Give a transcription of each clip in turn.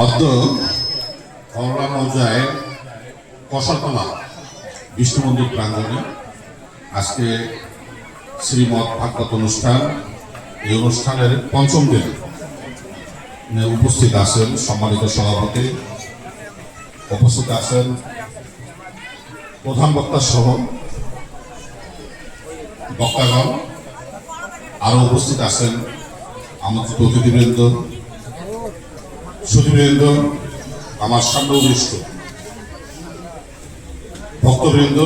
অদ্য করলা মৌজায় কষালতলা বিষ্ণু মন্দির প্রাঙ্গণে। আজকে শ্রীমৎ ভাগবত অনুষ্ঠান, এই অনুষ্ঠানের পঞ্চম দিন। উপস্থিত আছেন সম্মানিত সভাপতি, উপস্থিত আছেন প্রধান বক্তা সহ বক্তাগণ। আরও উপস্থিত আছেন আমন্ত্রিত অতিথিবৃন্দ সুধীবৃন্দ আমার সামনে উপবিষ্ট ভক্তবৃন্দ,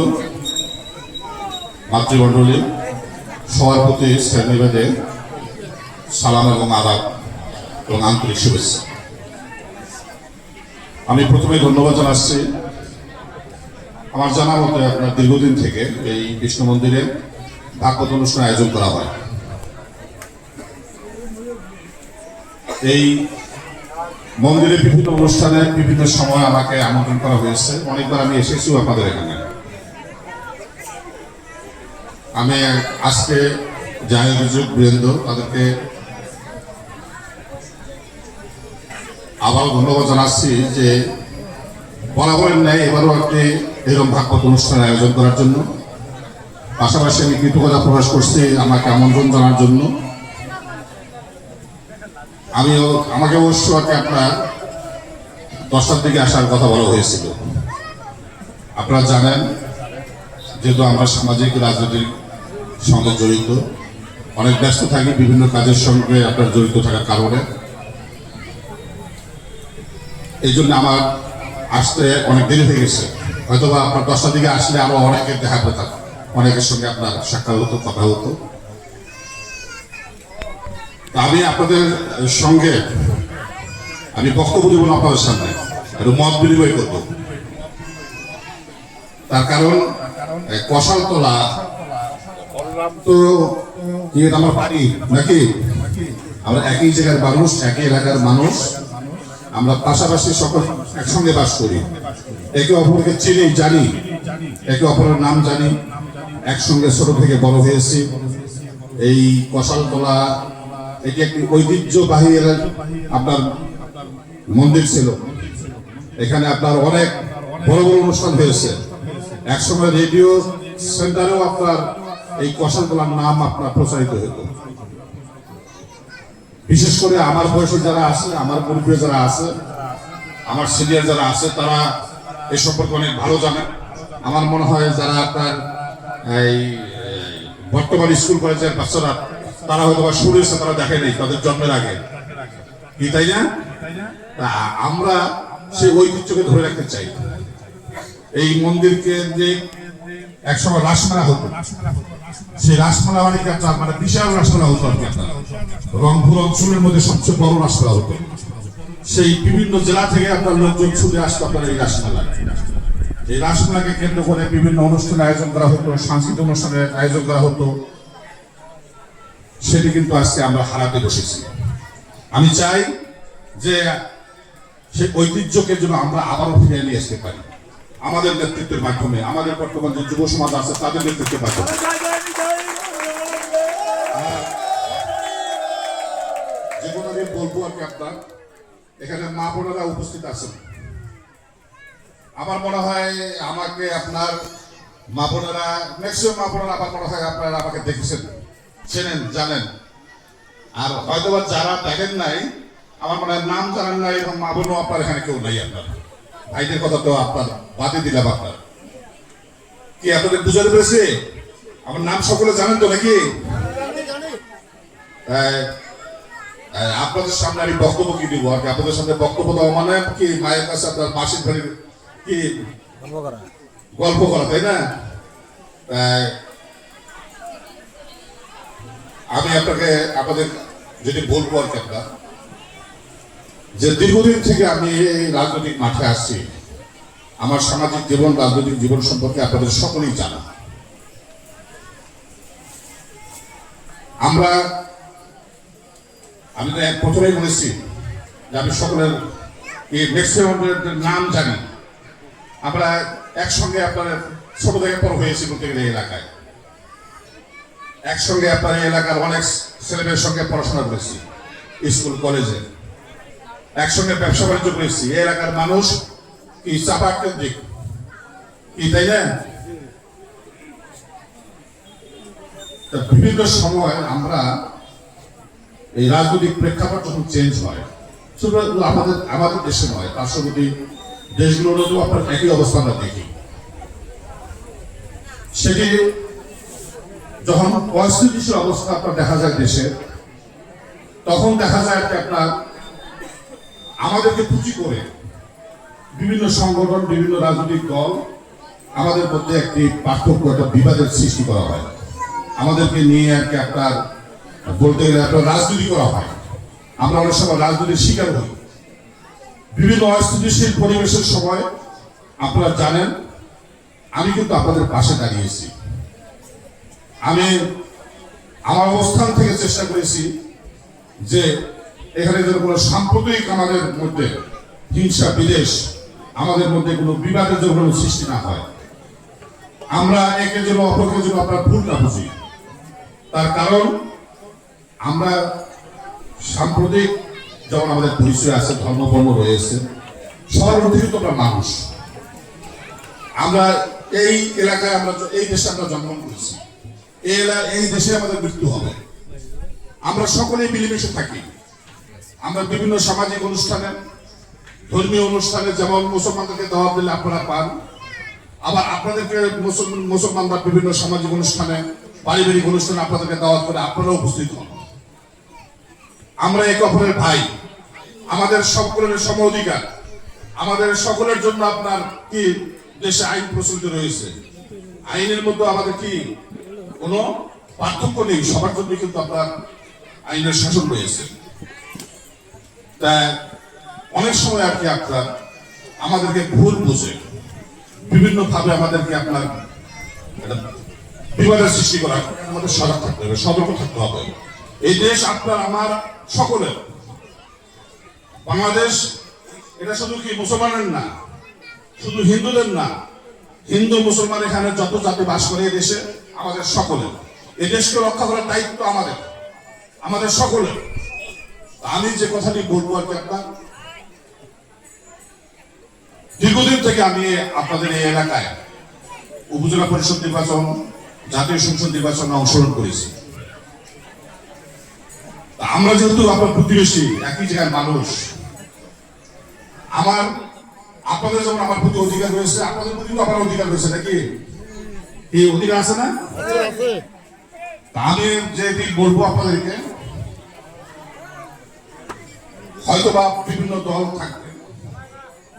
মাতৃমণ্ডলী, সবার প্রতি সালাম এবং আদাব এবং আন্তরিক শুভেচ্ছা। আমি প্রথমে ধন্যবাদ জানাচ্ছি। আমার জানা মতে আপনার দীর্ঘদিন থেকে এই বিষ্ণু মন্দিরে ভাগবত অনুষ্ঠান আয়োজন করা হয়। এই মন্দিরে বিভিন্ন অনুষ্ঠানে বিভিন্ন সময় আমাকে আমন্ত্রণ করা হয়েছে। অনেকবার আমি এসেছিও আপনাদের এখানে। আমি আজকে অভিযোগ বৃন্দ, তাদেরকে আবার ধন্যবাদ জানাচ্ছি যে বরাবরের ন্যায় এবারও একটি এরকম ভাগবত অনুষ্ঠান আয়োজন করার জন্য। পাশাপাশি আমি কৃতজ্ঞতা প্রকাশ করছি আমাকে আমন্ত্রণ জানার জন্য। আমিও আমাকে অবশ্য আপনার দশটার দিকে আসার কথা বলা হয়েছিল। আপনারা জানেন, যেহেতু আমরা সামাজিক রাজনৈতিক সঙ্গে জড়িত, অনেক ব্যস্ত থাকি, বিভিন্ন কাজের সঙ্গে আপনার জড়িত থাকার কারণে। এই জন্য আমার আসতে অনেক দেরি হয়ে গেছে। হয়তো বা আপনার দশটার দিকে আসলে আরও অনেকের দেখা পেতাম অনেকের সঙ্গে আপনার সাক্ষাৎ হতো, কথা হতো। আমি আপনাদের সঙ্গে আমি বক্তব্য দেব না আপনাদের সামনে। একটু মত বিনিময় করব। তার কারণ কষালতলা তো আমার বাড়ি নাকি? আমরা একই জায়গার মানুষ, একই এলাকার মানুষ। আমরা পাশাপাশি সকল একসঙ্গে বাস করি। একে অপরকে চিনি, জানি। একে অপরের নাম জানি। একসঙ্গে ছোট থেকে বড় হয়েছি। এই কষালতলা এটি একটি ঐতিহ্যবাহী আপনার মন্দির ছিল। এখানে আপনার অনেক বড় বড় অনুষ্ঠান হয়েছে। একসময় রেডিও সেন্টারেও আপনার এই কষালতলার নাম আপনার প্রচারিত হতো। বিশেষ করে আমার বয়সে যারা আছে, আমার পরিবারে যারা আছে, আমার সিনিয়র যারা আছে, তারা এ সম্পর্কে অনেক ভালো জানে। আমার মনে হয় যারা আপনার এই বর্তমান স্কুল কলেজের বাচ্চারা তারা হয়তো বা শুনেছে তারা দেখে নেই, তাদের জন্মের আগে। কি, তাই না? আমরা সেই ঐতিহ্যকে ধরে রাখতে চাই। এই মন্দিরকে যে একসময় রাসমেলা হতো। সেই রাসমেলা মানে কি আপনার মানে বিশাল রাসমেলা হতো আর কি আপনার। রংপুর অঞ্চলের মধ্যে সবচেয়ে বড় রাসমেলা হতো। সেই বিভিন্ন জেলা থেকে আপনার লোকজন ছুটে আসতো আপনার এই রাসমেলা এই রাসমেলাকে কেন্দ্র করে বিভিন্ন অনুষ্ঠানের আয়োজন করা হতো, সাংস্কৃতিক অনুষ্ঠানের আয়োজন করা হতো। সেটি কিন্তু আজকে আমরা হারাতে বসেছি। আমি চাই যে সেই ঐতিহ্যকে যেন আমরা আবারও ফিরে নিয়ে আসতে পারি। আমাদের নেতৃত্বের মাধ্যমে, আমাদের বর্তমান যে যুব সমাজ আছে, তাদের নেতৃত্বের মাধ্যমে। যে কোনো আমি বলব আর কি আপনার, এখানে মা বোনেরা উপস্থিত আছেন। আমার মনে হয় আমাকে আপনার মা বোনেরা ম্যাক্সিমাম মা বোনেরা আমার মনে হয় আপনারা আমাকে দেখেছেন। চেনেন জানেন। আর হয়তো বা যারা দেখেন নাই আমার মনে হয় নাম জানেন নাই এবং মা বোনও আপনার এখানে কেউ নাই আপনার। ভাইদের কথা তো আপনার বাদে দিলাম আপনার। কি আপনাদের বুঝাতে পেরেছে? আমার নাম সকলে জানেন তো নাকি? আপনাদের সামনে আমি বক্তব্য কি দিব? আর কি আপনাদের সামনে বক্তব্য দেওয়া মানে কি মায়ের কাছে আপনার মাসির বাড়ির কি গল্প করা। তাই না? আমি আপনাকে আপনাদের যদি বলব আর কি আপনার, যে দীর্ঘদিন থেকে আমি এই রাজনৈতিক মাঠে আসছি আমার সামাজিক জীবন, রাজনৈতিক জীবন সম্পর্কে আপনাদের সকলেই জানা। আমরা, আমি তো প্রথমেই বলেছি যে আমি সকলের এই ম্যাক্সিমামের নাম জানি। আমরা একসঙ্গে আপনার ছোট থেকে পর হয়েছি এই এলাকায়। একসঙ্গে আপনার এলাকার অনেক ছেলেমেয়ের সঙ্গে পড়াশোনা করেছি, স্কুল, কলেজে। একসঙ্গে ব্যবসা বাণিজ্য করেছি। এই এলাকার মানুষ কি চাপা কেন্দ্রিক? কি তাই না? বিভিন্ন সময় আমরা এই রাজনৈতিক প্রেক্ষাপট যখন চেঞ্জ হয় শুধু আমাদের আমাদের দেশে নয়, পার্শ্ববর্তী দেশগুলোরও আপনার একই অবস্থা আমরা দেখি। সেটি যখন অস্থিতিশীল অবস্থা আপনার দেখা যায় দেশে, তখন দেখা যায় যে আপনার আমাদেরকে পুঁজি করে বিভিন্ন সংগঠন, বিভিন্ন রাজনৈতিক দল আমাদের মধ্যে একটি পার্থক্য, একটা বিবাদের সৃষ্টি করা হয়। আমাদেরকে নিয়ে আর কি আপনার বলতে গেলে আপনার রাজনীতি করা হয়। আমরা অনেক সময় রাজনীতির শিকার হই। বিভিন্ন অস্থিতিশীল পরিবেশের সময় আপনারা জানেন, আমি কিন্তু আপনাদের পাশে দাঁড়িয়েছি। আমি আমার অবস্থান থেকে চেষ্টা করেছি যে এখানে যেন কোনো সাম্প্রদায়িক আমাদের মধ্যে হিংসা বিদেশ আমাদের মধ্যে কোনো বিবাদের জন্য সৃষ্টি না হয়। আমরা একে যেন অপরকে যেন আপনার ভুল না বুঝি। তার কারণ, আমরা সাম্প্রতিক যেমন আমাদের পরিচয় আছে ধর্মবর্ণ রয়েছে, সবার মধ্যে কিন্তু আমরা মানুষ। আমরা এই এলাকায় আমরা, এই দেশে আমরা জন্মগ্রহণ করেছি। এই দেশে আমাদের মৃত্যু হবে। আমরা সকলেই মিলেমিশে থাকি। আমরা বিভিন্ন সামাজিক অনুষ্ঠানে, ধর্মীয় অনুষ্ঠানে যেমন মুসলমানদেরকে দাওয়াত দিলে আপনারা পান, আবার আপনাদেরকে মুসলমান মুসলমানরা বিভিন্ন সামাজিক অনুষ্ঠানে, পারিবারিক অনুষ্ঠানে আপনাদেরকে দাওয়াত করে আপনারাও উপস্থিত হন। আমরা একে অপরের ভাই। আমাদের সকলের সম অধিকার। আমাদের সকলের জন্য আপনার কি দেশে আইন প্রচলিত রয়েছে? আইনের মধ্যে আমাদের কি কোনো পার্থক্য নেই। সবার জন্য কিন্তু আপনার আইনের শাসন রয়েছে। তা অনেক সময় আর কি আপনার আমাদেরকে ভুল বুঝে। বিভিন্ন ভাবে আমাদেরকে আপনার বিবাদের সৃষ্টি করা, আমাদের সজাগ থাকতে হবে, সতর্ক থাকতে হবে। এই দেশ আপনার, আমার সকলের। বাংলাদেশ, এটা শুধু কি মুসলমানের না, শুধু হিন্দুদের না হিন্দু, মুসলমান এখানে যত জাতি বাস করে দেশে, আমাদের সকলের। এই দেশকে রক্ষা করার দায়িত্ব আমাদের। আমাদের সকলের। আমি যে কথাটি বলব আর কি আপনার, দীর্ঘদিন থেকে আমি আপনাদের এই এলাকায় উপজেলা পরিষদ নির্বাচন, জাতীয় সংসদ নির্বাচনে অংশগ্রহণ করেছি। আমরা যেহেতু আপনার প্রতিবেশী, একই জায়গার মানুষ, আমার আপনাদের যেমন আমার প্রতি অধিকার রয়েছে, আপনাদের প্রতিও আমার অধিকার রয়েছে নাকি? এই অধিকার আছে না? আমি যেটি বলব আপনাদেরকে হয়তো বা বিভিন্ন দল থাকবে,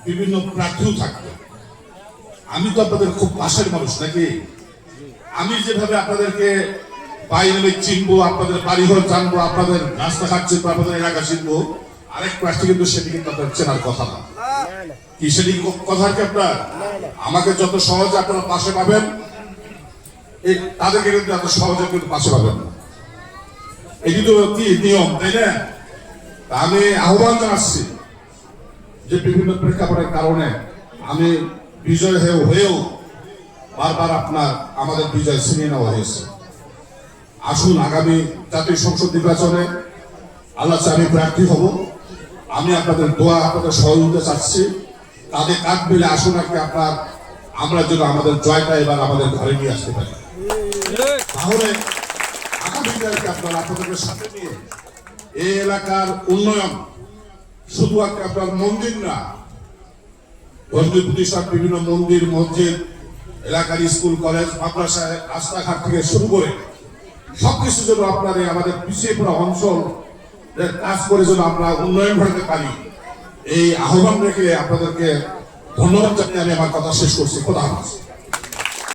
বিভিন্ন প্রার্থীও থাকবে। আমি তো আপনাদের খুব পাশের মানুষ নাকি? আমি যেভাবে আপনাদেরকে বাইরে চিনবো, আপনাদের বাড়িঘর জানব, আপনাদের রাস্তাঘাট চিনবো, আপনাদের এলাকা চিনবো, আরেক প্রার্থী কিন্তু সেটি কিন্তু আপনার চেনার কথা না। কি কথা কি আপনার? আমাকে যত সহজে আপনারা পাশে পাবেন তাদেরকে কিন্তু এত সহজে কিন্তু পাশে পাবেন এটি তো কি নিয়ম, তাই না? আমি আহ্বান জানাচ্ছি যে বিভিন্ন প্রেক্ষাপটের কারণে আমি বিজয় হয়ে হয়েও বারবার আপনার, আমাদের বিজয় ছিনিয়ে নেওয়া হয়েছে। আসুন আগামী জাতীয় সংসদ নির্বাচনে আল্লাহ আমি প্রার্থী হব। আমি আপনাদের দোয়া, আপনাদের সহযোগিতা চাচ্ছি। তাদের কাঠ মিলে আসুন আর কি আপনার, আমরা যেন আমাদের জয়টা এবার আমাদের ঘরে নিয়ে আসতে পারি। তাহলে আগামী দিনে আপনারা আপনাদের সাথে নিয়ে এই এলাকার উন্নয়ন, শুধু একটা আপনার মন্দির না, ধর্মীয় প্রতিষ্ঠান, বিভিন্ন মন্দির, মসজিদ, এলাকার স্কুল, কলেজ, মাদ্রাসায়, রাস্তাঘাট থেকে শুরু করে সবকিছু যেন আপনার আমাদের পিছিয়ে পড়া অঞ্চল কাজ করে যেন আমরা উন্নয়ন ঘটাতে পারি। এই আহ্বান রেখে আপনাদেরকে ধন্যবাদ জানিয়ে আমি আমার কথা শেষ করছি। খোদা হাফেজ।